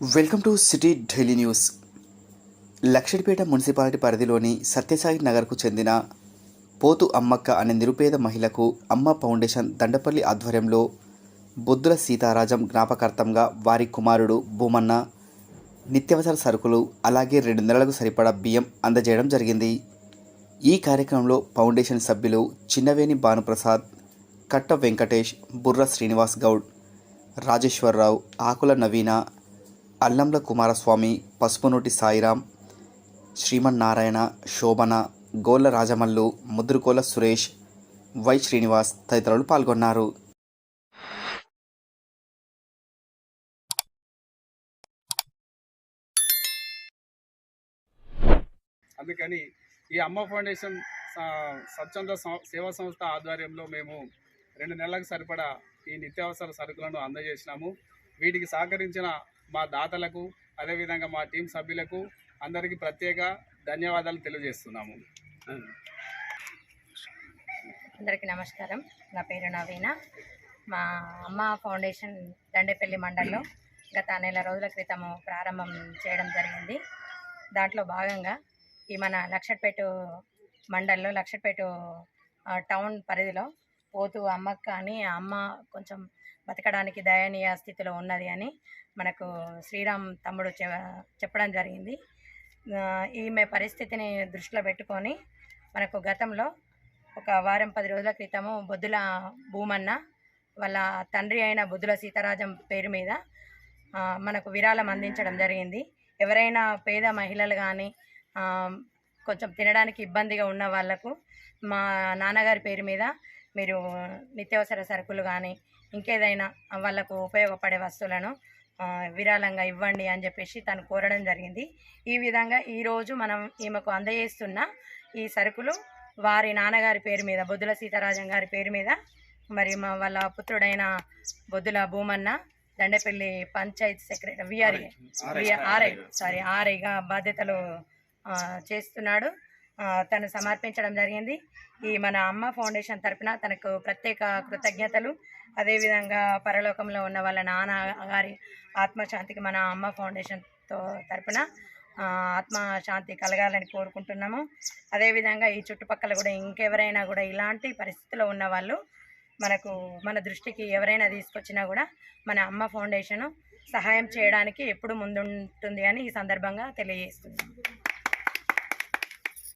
Welcome to city daily news. Luxettipet municipality పరిధిలోని సత్యసాయి నగర్కు చెందిన పోతు అమ్మక్క అనే నిరుపేద మహిళకు అమ్మ ఫౌండేషన్ దండపల్లి ఆధ్వర్యంలో బొద్దుల సీతారాజం జ్ఞాపకార్థంగా వారి కుమారుడు భూమన్న నిత్యావసర సరుకులు అలాగే రెండు నెలలకు సరిపడా బియ్యం అందజేయడం జరిగింది. ఈ కార్యక్రమంలో ఫౌండేషన్ సభ్యులు చిన్నవేణి భానుప్రసాద్ కట్ట వెంకటేష్ బుర్ర శ్రీనివాస్ గౌడ్ రాజేశ్వరరావు ఆకుల నవీన అల్లంల కుమారస్వామి పసుపునోటి సాయిరాం శ్రీమన్నారాయణ శోభన గోళ్ళ రాజమల్లు ముద్రుకోల సురేష్ వై శ్రీనివాస్ తదితరులు పాల్గొన్నారు. అందుకని ఈ అమ్మ ఫౌండేషన్ స- స్వచ్ఛంద సేవా సంస్థ ఆధ్వర్యంలో మేము రెండు నెలలకు సరిపడా ఈ నిత్యావసర సరుకులను అందజేసినాము. వీటికి సహకరించిన మా దాతలకు అదేవిధంగా మా టీం సభ్యులకు అందరికీ ప్రత్యేక ధన్యవాదాలు తెలియజేస్తున్నాము. అందరికీ నమస్కారం. నా పేరు నవీన. మా అమ్మ ఫౌండేషన్ దండేపల్లి మండల్లో గత నెల రోజుల క్రితము ప్రారంభం చేయడం జరిగింది. దాంట్లో భాగంగా ఈ మన లక్షట్పేట మండల్లో లక్షట్పేట టౌన్ పరిధిలో పోతూ అమ్మకు కానీ అమ్మ కొంచెం బతకడానికి దయనీయ స్థితిలో ఉన్నది అని మనకు శ్రీరామ్ తమ్ముడు చెప్పడం జరిగింది. ఈమె పరిస్థితిని దృష్టిలో పెట్టుకొని మనకు గతంలో ఒక వారం పది రోజుల క్రితము బొద్దుల భూమన్న వాళ్ళ తండ్రి అయిన బొద్దుల సీతారాజం పేరు మీద మనకు విరాళం అందించడం జరిగింది. ఎవరైనా పేద మహిళలు కానీ కొంచెం తినడానికి ఇబ్బందిగా ఉన్న వాళ్ళకు మా నాన్నగారి పేరు మీద మీరు నిత్యావసర సరుకులు కానీ ఇంకేదైనా వాళ్ళకు ఉపయోగపడే వస్తువులను విరాళంగా ఇవ్వండి అని చెప్పేసి తను కోరడం జరిగింది. ఈ విధంగా ఈరోజు మనం ఈమెకు అందజేస్తున్న ఈ సరుకులు వారి నాన్నగారి పేరు మీద బొద్దుల సీతారాజం గారి పేరు మీద మరి మా వాళ్ళ పుత్రుడైన Boddula Bhumanna Dandapalli panchayat secretary VRA RI. Sorry ఆర్ఐగా బాధ్యతలు చేస్తున్నాడు. తను సమర్పించడం జరిగింది. ఈ మన అమ్మ ఫౌండేషన్ తరపున తనకు ప్రత్యేక కృతజ్ఞతలు. అదేవిధంగా పరలోకంలో ఉన్న వాళ్ళ నాన్న గారి ఆత్మశాంతికి మన అమ్మ ఫౌండేషన్తో తరపున ఆత్మశాంతి కలగాలని కోరుకుంటున్నాము. అదేవిధంగా ఈ చుట్టుపక్కల కూడా ఇంకెవరైనా కూడా ఇలాంటి పరిస్థితిలో ఉన్న వాళ్ళు మనకు మన దృష్టికి ఎవరైనా తీసుకొచ్చినా కూడా మన అమ్మ ఫౌండేషన్ సహాయం చేయడానికి ఎప్పుడు ముందుంటుంది అని ఈ సందర్భంగా తెలియజేస్తుంది